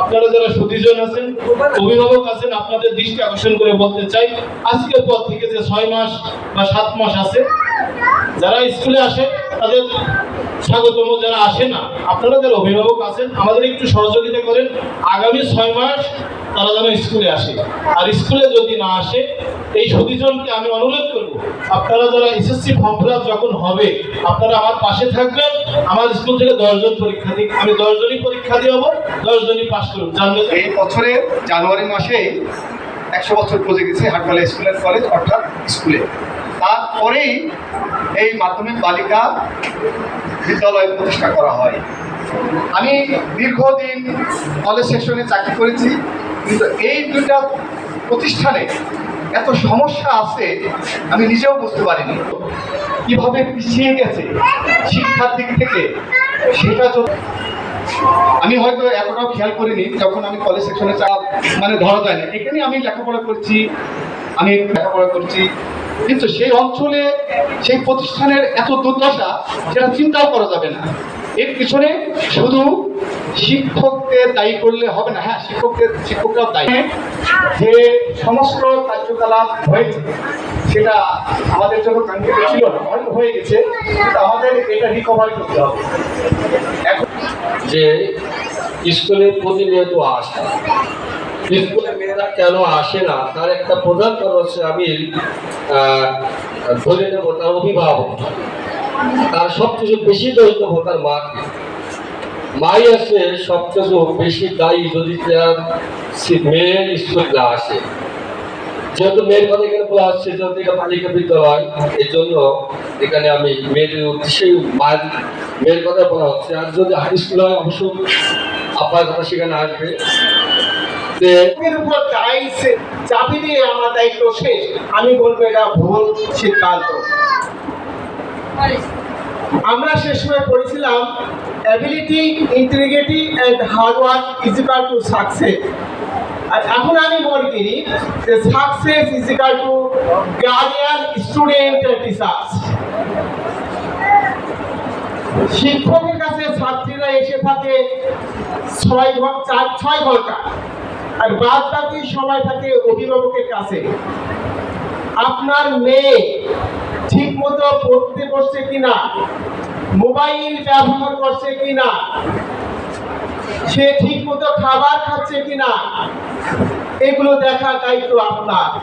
আপনারা যারা আছেন, অভিভাবক আছেন, আপনাদের দৃষ্টি আকর্ষণ করে বলতে চাই, আজকের পর থেকে যে ছয় মাস বা সাত মাস আছে যারা স্কুলে আসে, তাদের স্বাগতম। যারা আসে না, আপনারা যারা অভিভাবক আছেন, আমাদের একটু সহযোগিতা করেন। আগামী ছয় মাস তারা যেন স্কুলে আসে। আর স্কুলে যদি না আসে, এই সুদীজনকে আমি অনুরোধ করব, আপনারা যারা এসএসসি ফর্ম ফিল যখন হবে, আপনারা আমার পাশে থাকবেন। আমার স্কুল থেকে দশজন পরীক্ষা দিক আমি দশজনই পরীক্ষা দিয়ে হব, দশজনই পাশ করব জানলে এই বছরের জানুয়ারি মাসে একশো বছর পৌঁছে গেছে হাটপালা স্কুল অ্যান্ড কলেজ অর্থাৎ স্কুলে। তারপরেই এই মাধ্যমিক বালিকা বিদ্যালয় প্রতিষ্ঠা করা হয়। আমি দীর্ঘদিন কলেজ সেকশনে চাকরি করেছি, কিন্তু এই দুটা প্রতিষ্ঠানে এত সমস্যা আছে, আমি নিজেও বুঝতে পারিনি। কীভাবে পিছিয়ে গেছে শিক্ষার দিক থেকে, সেটা আমি হয়তো এতটাও খেয়াল করিনি, যখন আমি কলেজ সেকশনে চা মানে ধরা যায় না এখানে আমি লেখাপড়া করছি, আমি লেখাপড়া করছি কিন্তু সেই অঞ্চলে, সেই প্রতিষ্ঠানের এত দুর্দশা, সেটা চিন্তাও করা যাবে না। এর পিছনে শুধু শিক্ষকদের দায়ী করলে হবে না। হ্যাঁ শিক্ষকদের শিক্ষকরাও দায়ী। যে সমস্ত কার্যকলাপ হয়েছে, সেটা আমাদের জন্য কাঙ্ক্ষিত ছিল না হয়ে গেছে, কিন্তু আমাদের এটা রিকভারি করতে হবে। এখন যে স্কুলে প্রতিনিয়ত আসে স্কুলে মেয়েরা কেন আসে না? তার একটা প্রধান কারণ হচ্ছে আমি ধরে নেব তার অভিভাবক। তার সবচেয়ে বেশি দোষ দেবো তার মাকে মাই আছে, সবচেয়ে বেশি দায়ী যদি তার মেয়ের স্কুলে না আসে। যেহেতু মেয়ের কথা এখানে বলা হচ্ছে, যেহেতু এটা বালিকা বিদ্যালয়, এই জন্য এখানে আমি মেয়েদের উদ্দেশ্যে মায়ের কথা বলা হচ্ছে। আর যদি হাই স্কুল হয়, অবশ্য আপনার কথা সেখানে আসবে। আমার শেষ সময় পড়েছিলাম অ্যাবিলিটি অ্যান্ড টু সাকসেস আর এখন আমি মনে করি যে success to guardian student teachers শিক্ষকের কাছে ছাত্রীরা এসে থাকে ছয় ঘণ্টা চার ছয় ঘণ্টা। আর বাদ বাকি সময় থাকে অভিভাবকের কাছে। আপনার মেয়ে ঠিক মতো পড়তে বসছে কিনা? মোবাইল ব্যবহার করছে কিনা? সে ঠিক মতো খাবার খাচ্ছে কিনা? এগুলো দেখা দায়িত্ব আপনার।